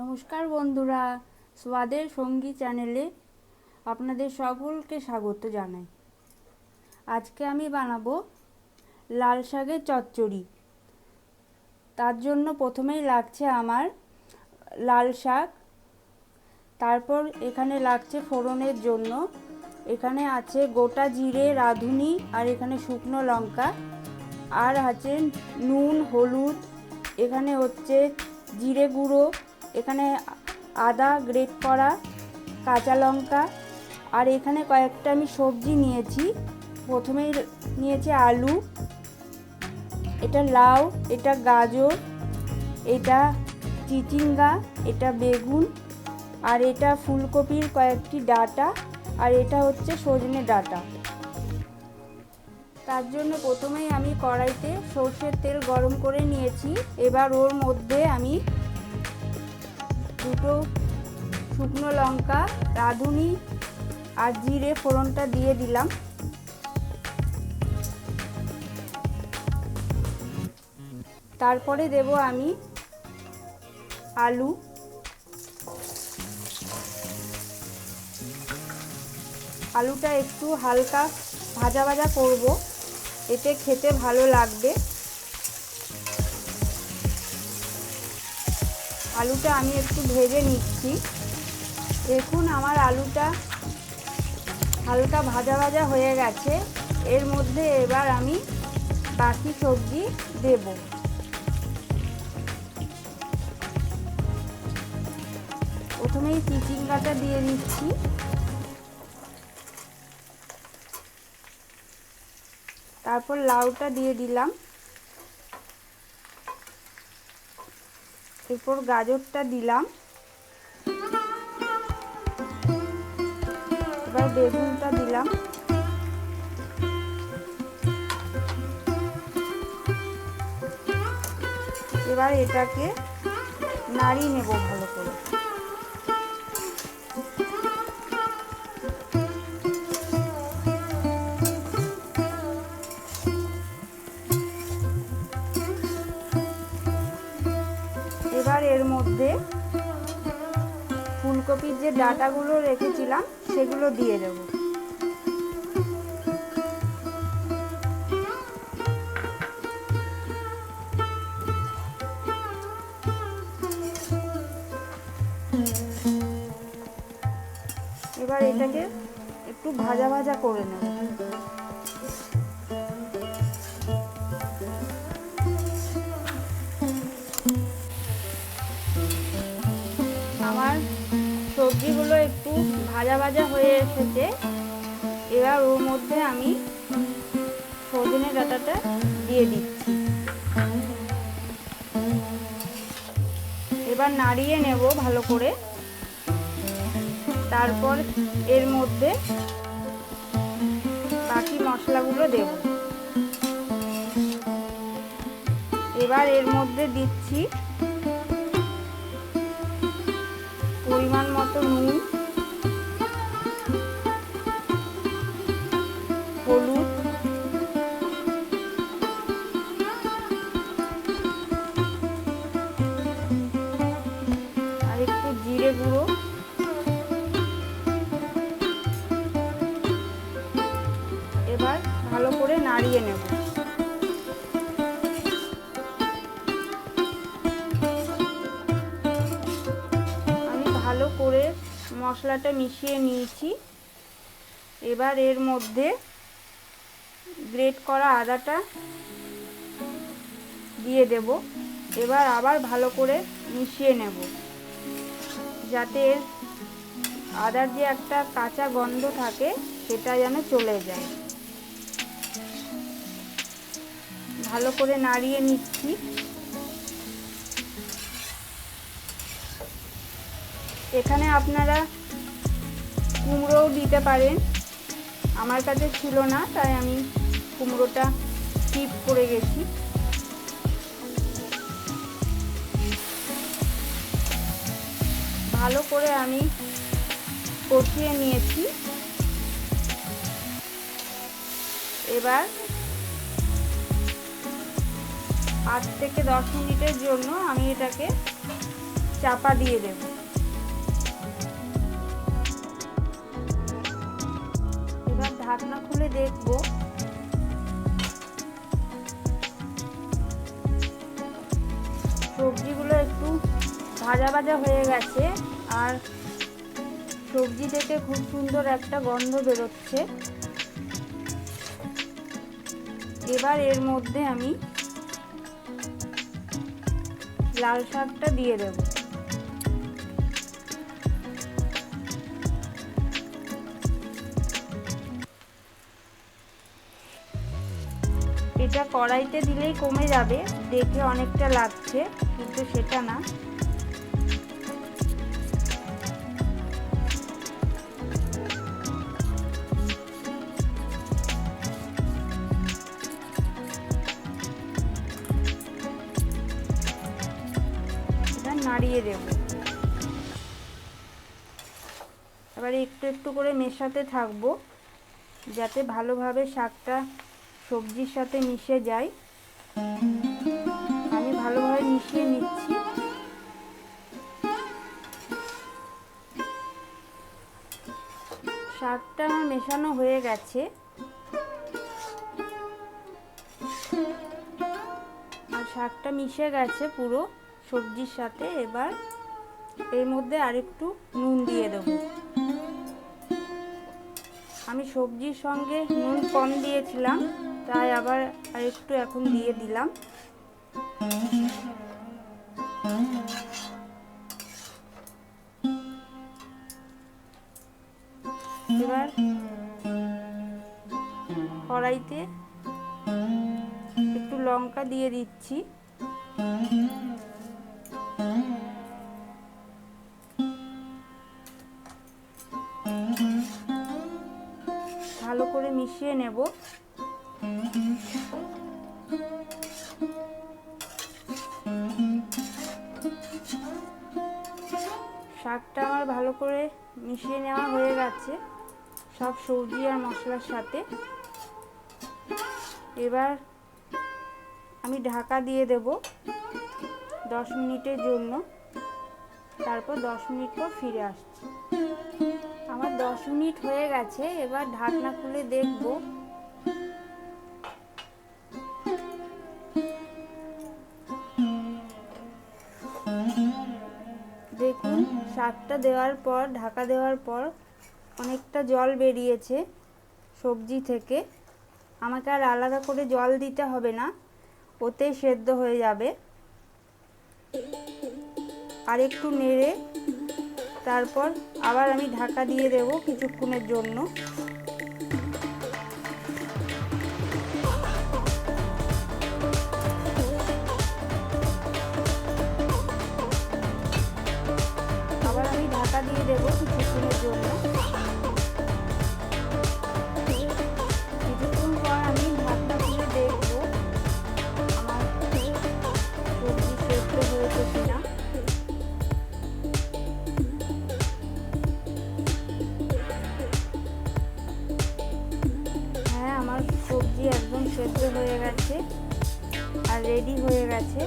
নমস্কার বন্ধুরা, স্বাদের সঙ্গী চ্যানেলে আপনাদের সকলকে স্বাগত জানাই। আজকে আমি বানাবো লাল শাকের চচ্চড়ি। তার জন্য প্রথমেই লাগছে আমার লাল শাক, তারপর এখানে লাগছে ফোড়নের জন্য। এখানে আছে গোটা জিরে, রাঁধুনি আর এখানে শুকনো লঙ্কা। আর আছে নুন, হলুদ। এখানে হচ্ছে জিরে গুঁড়ো এখানে আদা গ্রেট করা, কাঁচা লঙ্কা, আর এখানে কয়েকটা আমি সবজি নিয়েছি। প্রথমেই নিয়েছি আলু, এটা লাউ, এটা গাজর, এটা চিচিঙ্গা, এটা বেগুন, আর এটা ফুলকপির কয়েকটি ডাটা, আর এটা হচ্ছে সজনে ডাটা। তার জন্য প্রথমেই আমি কড়াইতে সর্ষের তেল গরম করে নিয়েছি। এবার ওর মধ্যে আমি দুটো শুকনো লঙ্কা, রাঁধুনি আর জিরে ফোড়নটা দিয়ে দিলাম। তারপরে দেব আমি আলু। আলুটা একটু হালকা ভাজা ভাজা করব, এতে খেতে ভালো লাগবে। আলুটা আমি একটু ভেজে নিচ্ছি। দেখুন আমার আলুটা হালকা ভাজা ভাজা হয়ে গেছে। এর মধ্যে এবার আমি বাকি সবজি দেব। প্রথমেই চিচিঙ্গাটা দিয়ে দিচ্ছি তারপর লাউটা দিয়ে দিলাম। এরপর গাজরটা দিলাম। এবার বেগুনটা দিলাম। এবার এটাকে নাড়িয়ে নেব ভালো করে। ফুলকপির যে ডাটাগুলো রেখেছিলাম সেগুলো দিয়ে দেব। এবার এটাকে একটু ভাজা ভাজা করে নেব। সবজিগুলো একটু ভাজা ভাজা হয়ে এসেছে। এবার ওর মধ্যে আমি সজনে ডাটাটা দিয়ে দিচ্ছি। এবার নাড়িয়ে নেব ভালো করে। তারপর এর মধ্যে বাকি মশলাগুলো দেব। এবার এর মধ্যে দিচ্ছি পরিমাণ মতো নুন হলুদ আর একটু জিরে গুঁড়ো এবার ভালো করে নাড়িয়ে নেব। মশলাটা মিশিয়ে নিয়েছি। এবার এর মধ্যে গ্রেট করা আদাটা দিয়ে দেব। এবার আবার ভালো করে মিশিয়ে নেব। যাতে আদার যে একটা কাঁচা গন্ধ থাকে, সেটা যেন চলে যায়। ভালো করে নাড়িয়ে নিচ্ছি। এখানে আপনারা কুমড়োও দিতে পারেন। আমার কাছে ছিল না, তাই আমি কুমড়োটা টিপ করে গেছি। ভালো করে আমি কষিয়ে নিয়েছি। এবার আট থেকে দশ মিনিটের জন্য আমি এটাকে চাপা দিয়ে দেব। ঢাকনা খুলে দেখব। সবজিগুলো একটু ভাজা ভাজা হয়ে গেছে, আর সবজি থেকে খুব সুন্দর একটা গন্ধ বেরোচ্ছে। এবার এর মধ্যে আমি লাল শাকটা দিয়ে দেব। এটা কড়াইতে দিলেই কমে যাবে, দেখে অনেকটা লাগছে, কিন্তু সেটা না। নাড়িয়ে দেব। এবারে একটু একটু করে মেশাতে থাকব, যাতে ভালোভাবে শাকটা সবজির সাথে মিশে যায় আমি ভালোভাবে মিশিয়ে নিচ্ছি। শাকটা আমার মেশানো হয়ে গেছে। আর শাকটা মিশে গেছে পুরো সবজির সাথে। এবার এর মধ্যে আরেকটু নুন দিয়ে দেবো। আমি সবজির সঙ্গে নুন কম দিয়েছিলাম। তাই আবার আরেকটু এখন দিয়ে দিলাম। এবার কড়াইতে একটু লঙ্কা দিয়ে দিচ্ছি। ভালো করে মিশিয়ে নেব। শাকটা আমার ভালো করে মিশিয়ে নেওয়া হয়ে গেছে। সব সবজি আর মশলার সাথে। এবার আমি ঢাকা দিয়ে দেব দশ মিনিটের জন্য। তারপর দশ মিনিট পর ফিরে আসছি। আমার দশ মিনিট হয়ে গেছে, এবার ঢাকনা খুলে দেখব শাকটা দেওয়ার পর, ঢাকা দেওয়ার পর অনেকটা জল বেরিয়েছে সবজি থেকে। আমাকে আর আলাদা করে জল দিতে হবে না ওতেই সেদ্ধ হয়ে যাবে। আর একটু নেড়ে তারপর আবার আমি ঢাকা দিয়ে দেব কিছুক্ষণের জন্য। দিয়ে দেব কিছুক্ষণের জন্য। কিছুক্ষণ পর আমি ঢাকনা খুলে দেখব। আমার সবজি সেদ্ধ হয়েছে কিনা। হ্যাঁ আমার সবজি একদম সেদ্ধ হয়ে গেছে আর রেডি হয়ে গেছে।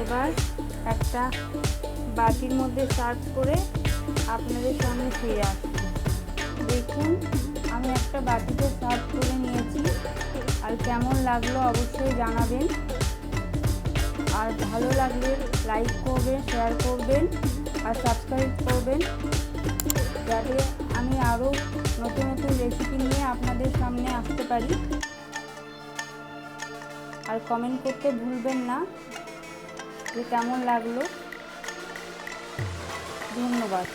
এবার একটা বাটির মধ্যে সার্ভ করে আপনাদের সামনে ফিরে আসছি। দেখুন, আমি একটা বাটিতে সার্ভ করে নিয়েছি। আর কেমন লাগল অবশ্যই জানাবেন। আর ভালো লাগলে লাইক করবেন, শেয়ার করবেন আর সাবস্ক্রাইব করবেন। যাতে আমি আরও নতুন নতুন রেসিপি নিয়ে আপনাদের সামনে আসতে পারি। আর কমেন্ট করতে ভুলবেন না। যে কেমন লাগল। ধন্যবাদ।